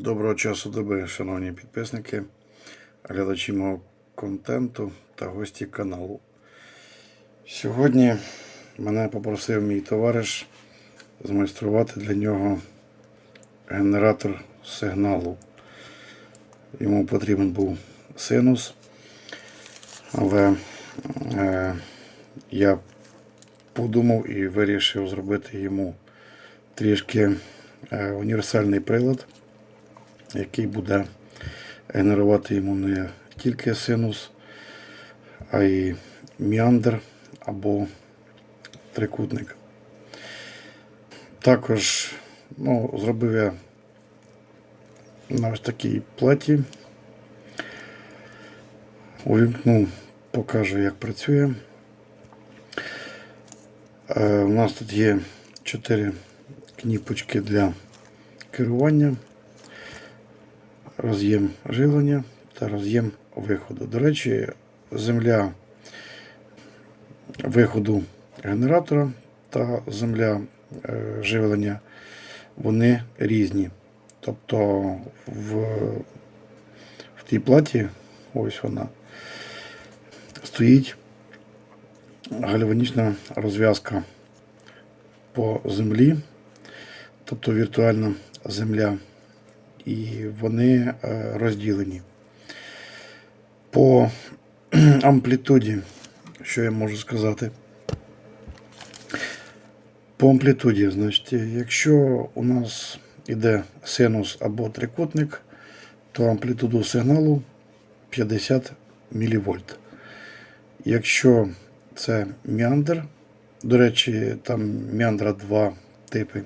Доброго часу доби, шановні підписники, глядачі мого контенту та гості каналу. Сьогодні мене попросив мій товариш змайструвати для нього генератор сигналу. Йому потрібен був синус, але е, я подумав і вирішив зробити йому трішки е, універсальний прилад який буде генерувати йому не тільки синус, а й міандр або трикутник. Також ну, зробив я на ось такій платі. Увімкнув, покажу, як працює. Е, у нас тут є 4 кніпочки для керування роз'єм живлення та роз'єм виходу. До речі, земля виходу генератора та земля е, живлення вони різні. Тобто в, в тій платі, ось вона, стоїть гальванічна розв'язка по землі, тобто віртуальна земля і вони е, розділені. По амплітуді, що я можу сказати? По амплітуді, значить, якщо у нас іде синус або трикутник, то амплітуду сигналу 50 мВ. Якщо це міандр, до речі, там міандра два типи.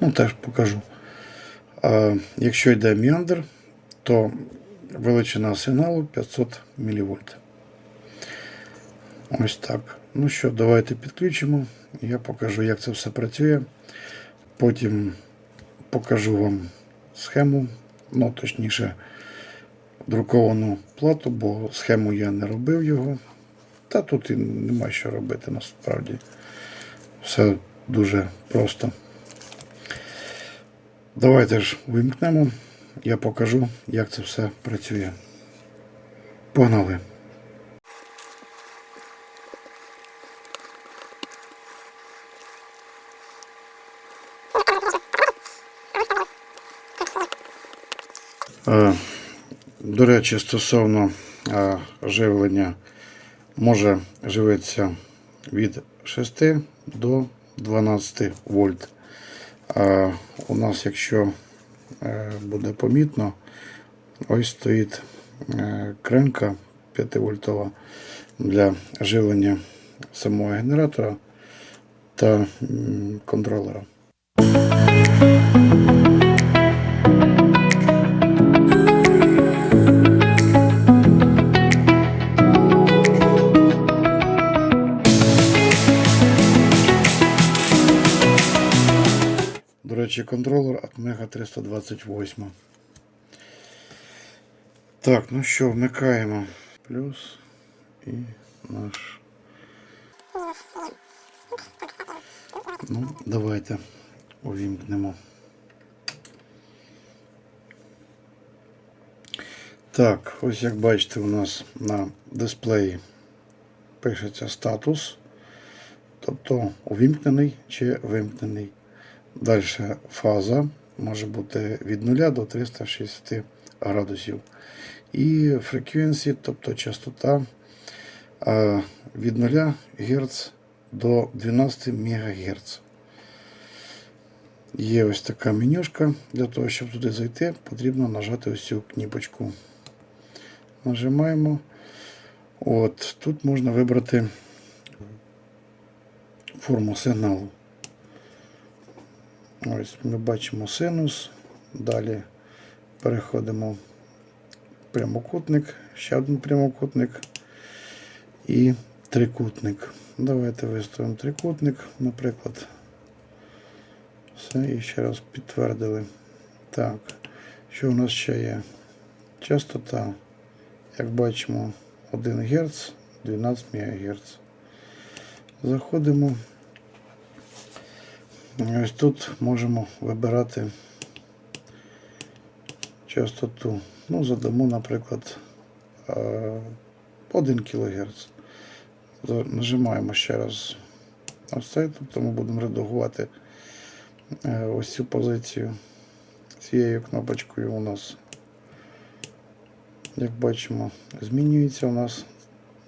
Ну, теж покажу. Якщо йде міандр, то величина сигналу 500 мВ. Ось так. Ну що, давайте підключимо. Я покажу, як це все працює. Потім покажу вам схему, ну, точніше, друковану плату, бо схему я не робив його. Та тут і нема що робити насправді. Все дуже просто. Давайте ж вимкнемо, я покажу, як це все працює. Погнали! Е, До речі, стосовно е, живлення може живитися від 6 до 12 вольт. У нас, якщо е, буде помітно, ось стоїть кренка кринка 5 вольтова для живлення самого генератора та контролера. Речі, контролер Atmega 328. Так, ну що, вмикаємо. Плюс і наш. Ну, давайте увімкнемо. Так, ось як бачите, у нас на дисплеї пишеться статус, тобто увімкнений чи вимкнений. Далі фаза може бути від 0 до 360 градусів. І frequency, тобто частота від 0 Гц до 12 МГц. Є ось така менюшка. Для того, щоб туди зайти, потрібно нажати ось цю кніпочку. Нажимаємо. От, Тут можна вибрати форму сигналу. Ось ми бачимо синус. Далі переходимо в прямокутник, ще один прямокутник і трикутник. Давайте виставимо трикутник, наприклад. Все, і ще раз підтвердили. Так, що у нас ще є? Частота, як бачимо, 1 Гц, 12 МГц. Заходимо. Ось тут можемо вибирати частоту. Ну, задамо, наприклад, е, 1 кГц. Нажимаємо ще раз ось цей, тобто ми будемо редагувати е, ось цю позицію цією кнопочкою у нас, як бачимо, змінюється у нас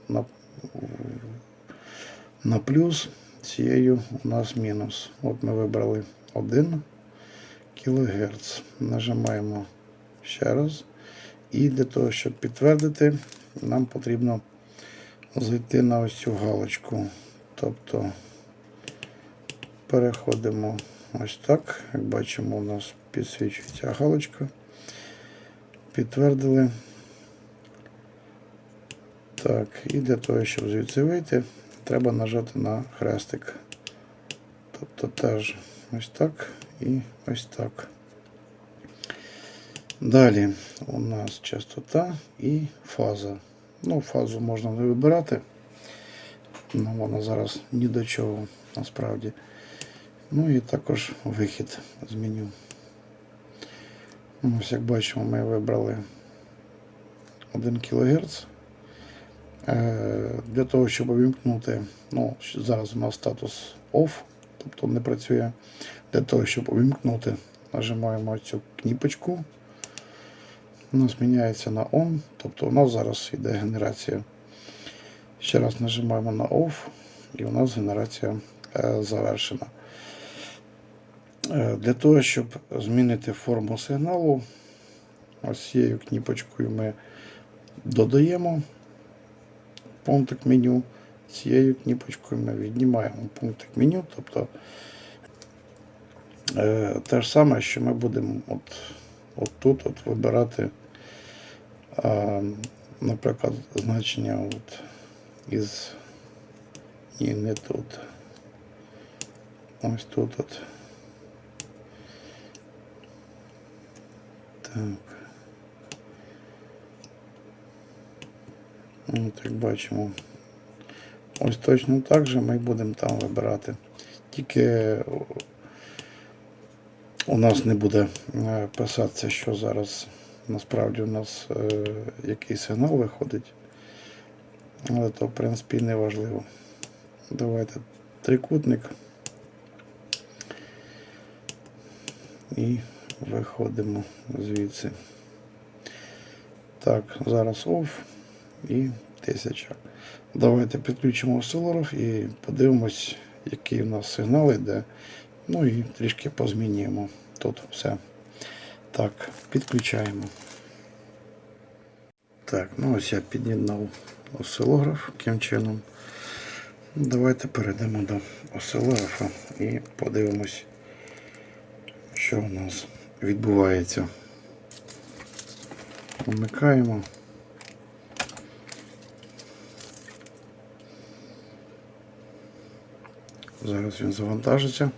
на, на плюс, цією у нас мінус. От ми вибрали 1 кГц. Нажимаємо ще раз. І для того, щоб підтвердити, нам потрібно зайти на ось цю галочку. Тобто переходимо ось так. Як бачимо, у нас підсвічується галочка. Підтвердили. Так, і для того, щоб звідси вийти, треба нажати на хрестик. Тобто теж ось так і ось так. Далі у нас частота і фаза. Ну, фазу можна не вибирати. Ну, вона зараз ні до чого насправді. Ну і також вихід з меню. Ось як бачимо, ми вибрали 1 кГц. Е, Для того, щоб увімкнути, ну, зараз у нас статус OFF, тобто не працює. Для того, щоб увімкнути, нажимаємо цю кніпочку. У нас міняється на ON, тобто у нас зараз йде генерація. Ще раз нажимаємо на OFF і у нас генерація е, завершена. Е, Для того, щоб змінити форму сигналу, ось цією кніпочкою ми додаємо пунктик меню. Цією кніпочкою ми віднімаємо пунктик меню. Тобто е, те ж саме, що ми будемо от, от тут от вибирати, е, наприклад, значення от із ні, не тут. Ось тут от. Так. От, як бачимо. Ось точно так же ми будемо там вибирати. Тільки у нас не буде е, писатися, що зараз насправді у нас е, який сигнал виходить. Але то, в принципі, не важливо. Давайте трикутник. І виходимо звідси. Так, зараз OFF і 1000. Давайте підключимо осцилограф і подивимось, який у нас сигнал йде. Ну і трішки позмінюємо тут все. Так, підключаємо. Так, ну ось я під'єднав осцилограф таким чином. Давайте перейдемо до осцилографа і подивимось, що у нас відбувається. Вмикаємо. Зараз він завантажиться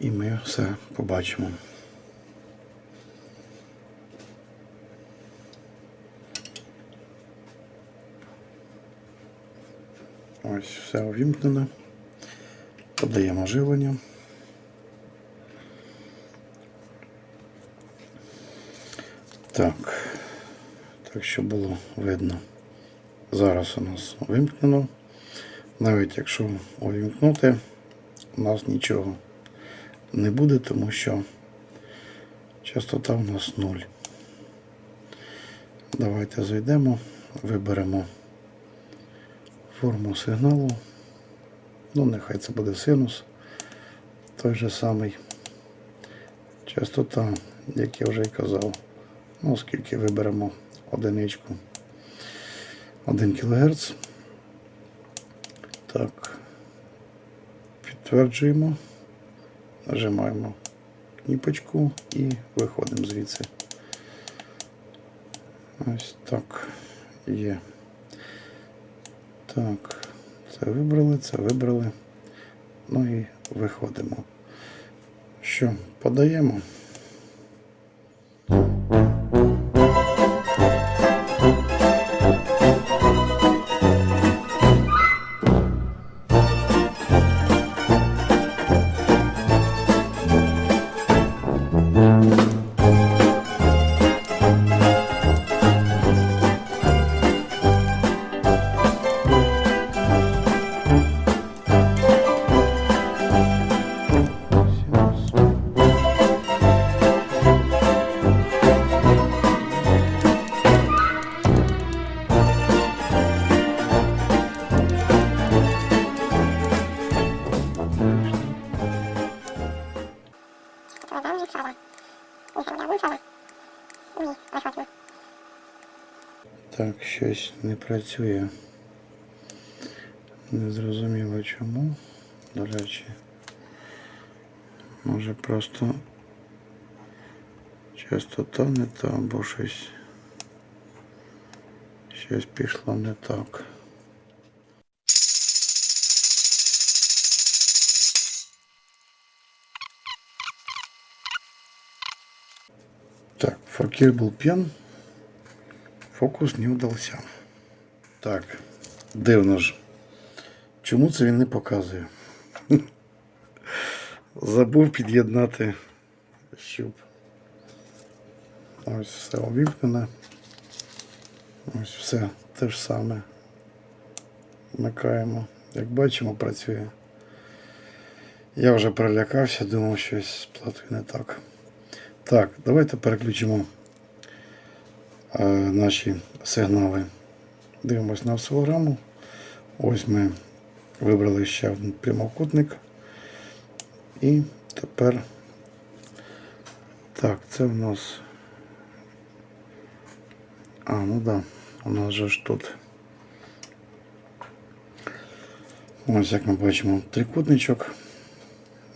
і ми все побачимо. Ось все увімкнено. Подаємо живлення. Так, так щоб було видно. Зараз у нас вимкнено. Навіть якщо увімкнути, у нас нічого не буде, тому що частота у нас 0. Давайте зайдемо, виберемо форму сигналу. Ну, нехай це буде синус. Той же самий. Частота, як я вже і казав, ну, оскільки виберемо одиничку 1 кГц. Так, підтверджуємо, нажимаємо кніпочку і виходимо звідси. Ось так є. Так, це вибрали, це вибрали. Ну і виходимо. Що, подаємо? Так, щось не працює. Не зрозуміло чому. До речі, може просто частота не та або щось. Щось пішло не так. Факир был. Фокус не удался. Так, дивно ж. Чому це він не показує? Забув під'єднати щуп. Ось все увімкнене. Ось все те ж саме. Вмикаємо. Як бачимо, працює. Я вже перелякався, думав, щось з платою не так. Так, давайте переключимо е, наші сигнали. Дивимось на осцилограму. Ось ми вибрали ще один прямокутник. І тепер так, це в нас. А, ну да, у нас же ж тут. Ось як ми бачимо трикутничок.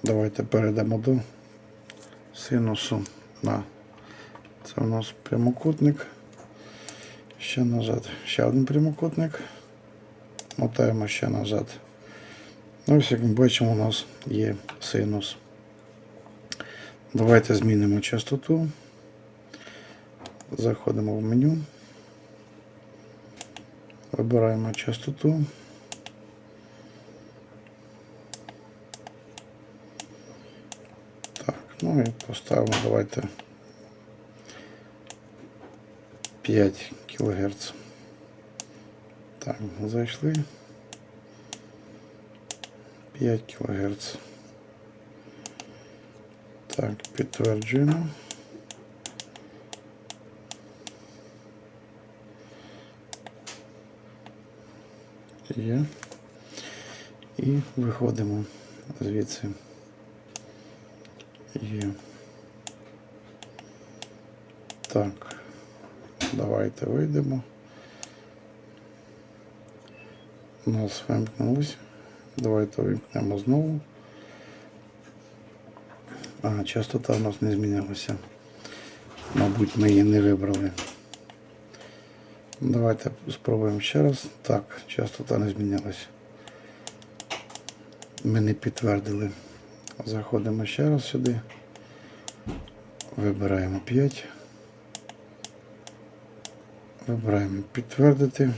Давайте перейдемо до синусу на це у нас прямокутник. Ще назад. Ще один прямокутник. Мотаємо ще назад. Ну, як ми бачимо, у нас є синус. Давайте змінимо частоту. Заходимо в меню. Вибираємо частоту. Так, ну і поставимо, давайте 5 кГц. Так, зайшли. 5 кГц. Так, підтверджуємо. Є. І виходимо звідси. Є. Так. Давайте вийдемо. У нас вимкнулось. Давайте вимкнемо знову. А, частота у нас не змінилася. Мабуть, ми її не вибрали. Давайте спробуємо ще раз. Так, частота не змінилася. Ми не підтвердили. Заходимо ще раз сюди. Вибираємо 5. Вибираємо підтвердити.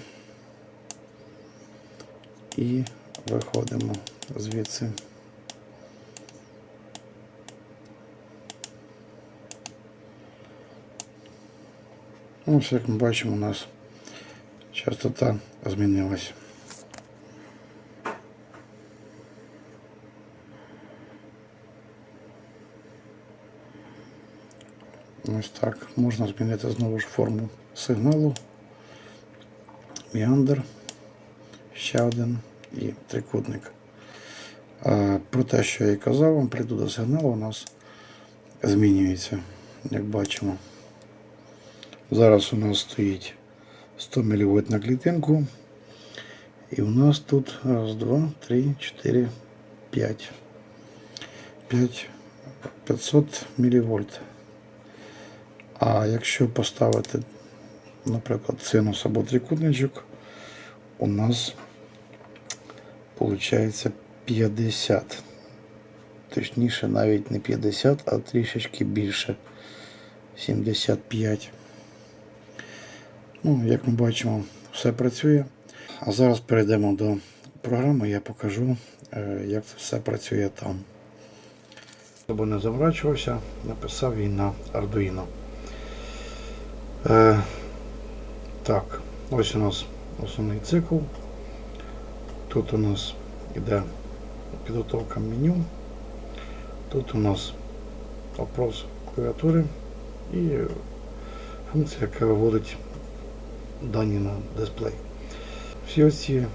І виходимо звідси. Ось як ми бачимо, у нас частота змінилась. Ось так. Можна змінити знову ж форму сигналу. Міандр. Ще один і трикутник. Про те, що я і казав, амплітуда сигналу у нас змінюється, як бачимо. Зараз у нас стоїть 100 мВ на клітинку. І у нас тут раз, два, три, чотири, п'ять. 5 500 мВ. А якщо поставити, наприклад, синус або трикутничок, у нас виходить 50. Точніше, навіть не 50, а трішечки більше. 75. Ну, як ми бачимо, все працює. А зараз перейдемо до програми, я покажу, е, як це все працює там. Щоб не заврачувався, написав він на Arduino. Е, так, ось у нас основний цикл. Тут у нас йде підготовка меню. Тут у нас опрос клавіатури і функція, яка виводить дані на дисплей. Всі ці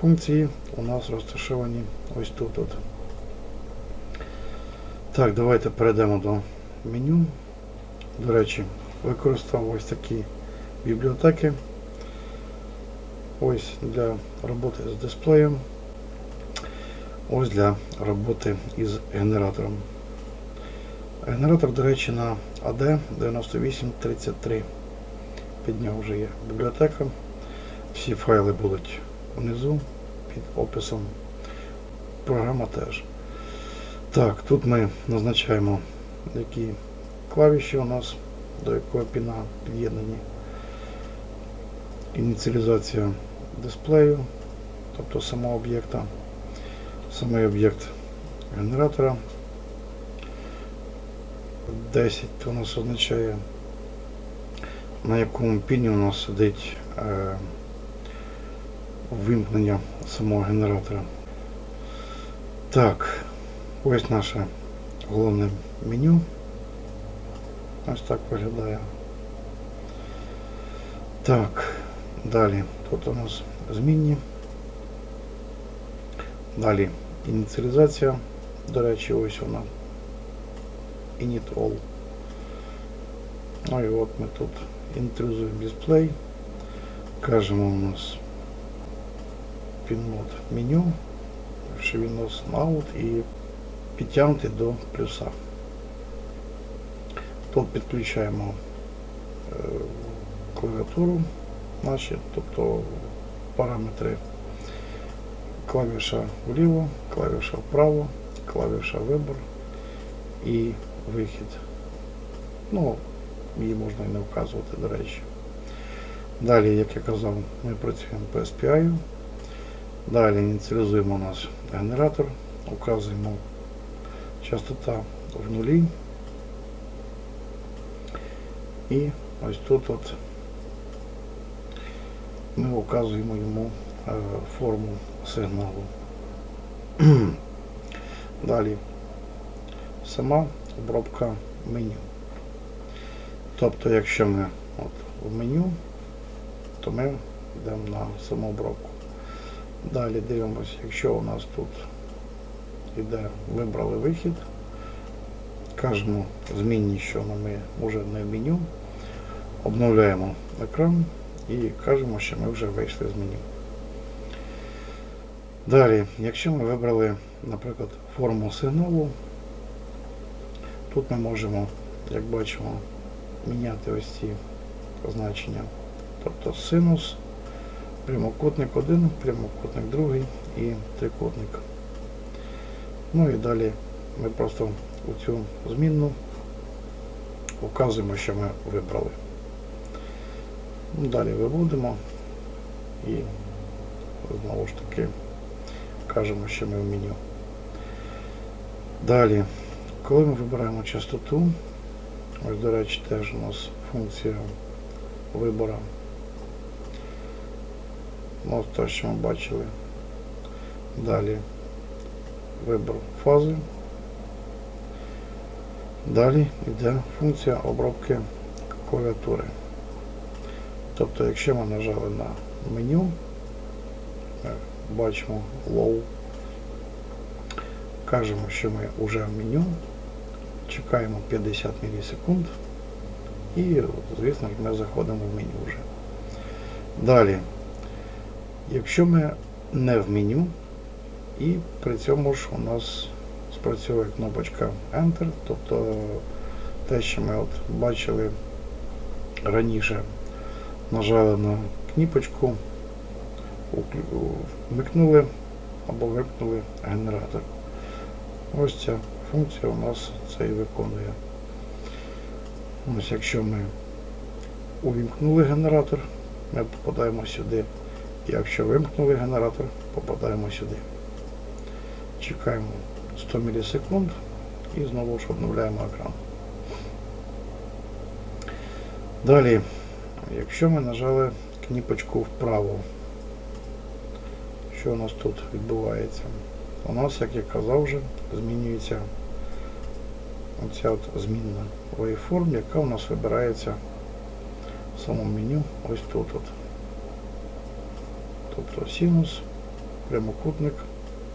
функції у нас розташовані ось тут. От. Так, давайте перейдемо до меню. До речі, використав ось такі бібліотеки. ось для роботи з дисплеєм, ось для роботи із генератором. Генератор, до речі, на AD9833. Під нього вже є бібліотека. Всі файли будуть внизу під описом. Програма теж. Так, тут ми назначаємо, які клавіші у нас, до якого піна під'єднані. Ініціалізація дисплею, тобто самого об'єкта, самий об'єкт генератора. 10 у нас означає, на якому піні у нас сидить е, вимкнення самого генератора. Так, ось наше головне меню. Ось так виглядає. Так, далі тут у нас змінні. Далі ініціалізація. До речі, ось вона. Init all. Ну і от ми тут інтрузив дисплей. Кажемо у нас пінмод меню, що він у нас на out і підтягнути до плюса. Тут підключаємо е, клавіатуру наші, тобто параметри клавіша вліво, клавіша вправо, клавіша вибор і вихід. Ну, її можна і не вказувати, до речі. Далі, як я казав, ми працюємо по SPI. Далі ініціалізуємо наш генератор, указуємо частота в нулі. І ось тут от ми указуємо йому е, форму сигналу. Далі сама обробка меню. Тобто, якщо ми от в меню, то ми йдемо на саму обробку. Далі дивимося, якщо у нас тут іде вибрали вихід, кажемо змінні, що ми вже не в меню, обновляємо екран і кажемо, що ми вже вийшли з меню. Далі, якщо ми вибрали, наприклад, форму сигналу, тут ми можемо, як бачимо, міняти ось ці значення. Тобто синус, прямокутник 1, прямокутник 2 і трикутник. Ну і далі ми просто у цю змінну вказуємо, що ми вибрали. Ну, Далі виводимо і знову ж таки кажемо, що ми в меню. Далі, коли ми вибираємо частоту, ось, до речі, теж у нас функція вибору. Ну, те, що ми бачили. Далі вибор фази. Далі йде функція обробки клавіатури. Тобто, якщо ми нажали на меню, ми бачимо low, кажемо, що ми вже в меню, чекаємо 50 мілісекунд і, звісно, ми заходимо в меню вже. Далі, якщо ми не в меню, і при цьому ж у нас спрацьовує кнопочка Enter, тобто те, що ми от бачили раніше, нажали на кнопочку, вмикнули або вимкнули генератор. Ось ця функція у нас це і виконує. Ось якщо ми увімкнули генератор, ми попадаємо сюди. Якщо вимкнули генератор, попадаємо сюди. Чекаємо 100 мілісекунд і знову ж обновляємо екран. Далі, якщо ми нажали кніпочку вправо, що у нас тут відбувається? У нас, як я казав вже, змінюється оця от змінна waveform, яка у нас вибирається в самому меню ось тут. от. Тобто синус, прямокутник,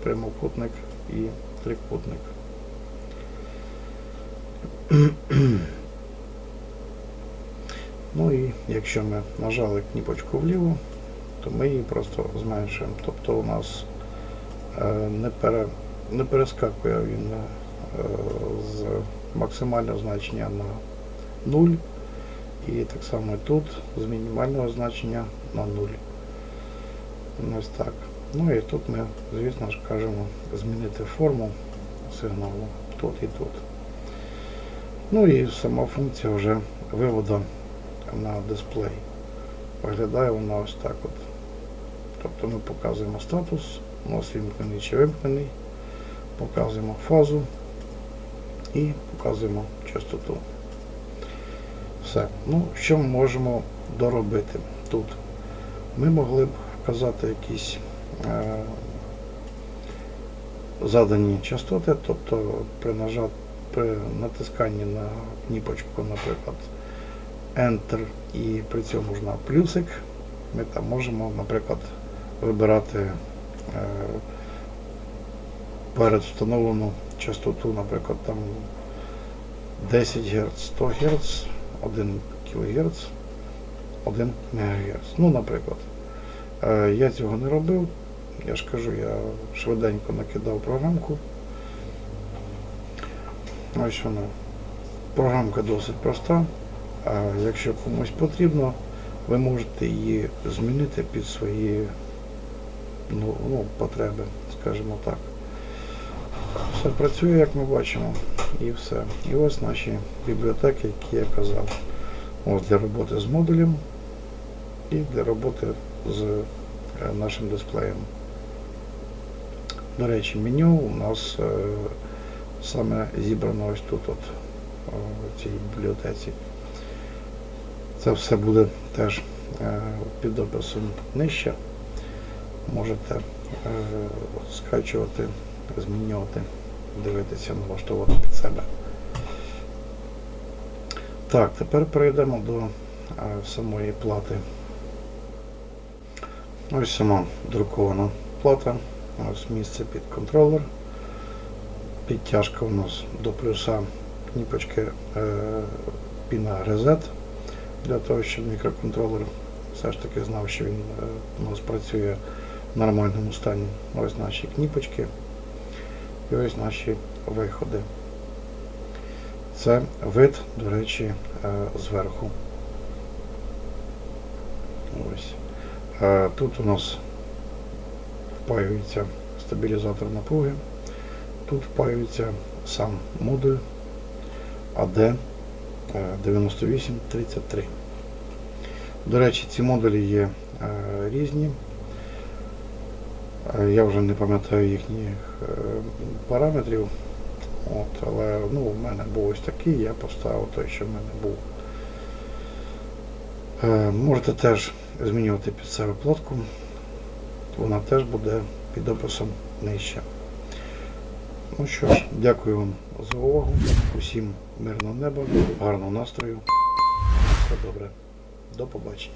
прямокутник і трикутник. Ну і якщо ми нажали кнопочку вліво, то ми її просто зменшуємо. Тобто у нас е, не, пере, не перескакує він е, з максимального значення на 0. І так само тут з мінімального значення на 0. Ось так. Ну і тут ми, звісно ж, кажемо змінити форму сигналу тут і тут. Ну і сама функція вже виводу на дисплей. Виглядає вона ось так от. Тобто ми показуємо статус, у нас вимкнений чи вимкнений, показуємо фазу і показуємо частоту. Все. Ну, що ми можемо доробити тут? Ми могли б вказати якісь е, задані частоти, тобто при, нажат, при натисканні на кніпочку, наприклад, Enter і при цьому ж на плюсик, ми там можемо, наприклад, вибирати е, перед встановлену частоту, наприклад, там 10 Гц, 100 Гц, 1 кГц, 1 МГц. Ну, наприклад. Е, Я цього не робив. Я ж кажу, я швиденько накидав програмку. Ось вона. Програмка досить проста. А якщо комусь потрібно, ви можете її змінити під свої ну, ну, потреби, скажімо так. Все працює, як ми бачимо, і все. І ось наші бібліотеки, які я казав. Ось для роботи з модулем і для роботи з е, нашим дисплеєм. До речі, меню у нас е, саме зібрано ось тут, от, в цій бібліотеці. Це все буде теж е, під описом нижче. Можете е, скачувати, змінювати, дивитися, налаштовувати під себе. Так, тепер перейдемо до е, самої плати. Ось сама друкована плата. Ось місце під контролер. Підтяжка у нас до плюса кніпочки піна Reset для того, щоб мікроконтролер все ж таки знав, що він е, у нас працює в нормальному стані. Ось наші кніпочки і ось наші виходи. Це вид, до речі, е, зверху. Ось. Е, Тут у нас впаюється стабілізатор напруги. Тут впаюється сам модуль AD 9833. До речі, ці модулі є е, різні. Е, Я вже не пам'ятаю їхніх е, параметрів. От, але ну, у мене був ось такий, я поставив той, що в мене був. Е, можете теж змінювати під себе платку. Вона теж буде під описом нижче. Ну що ж, дякую вам за увагу. Усім мирного неба, гарного настрою. Все добре. До побачення.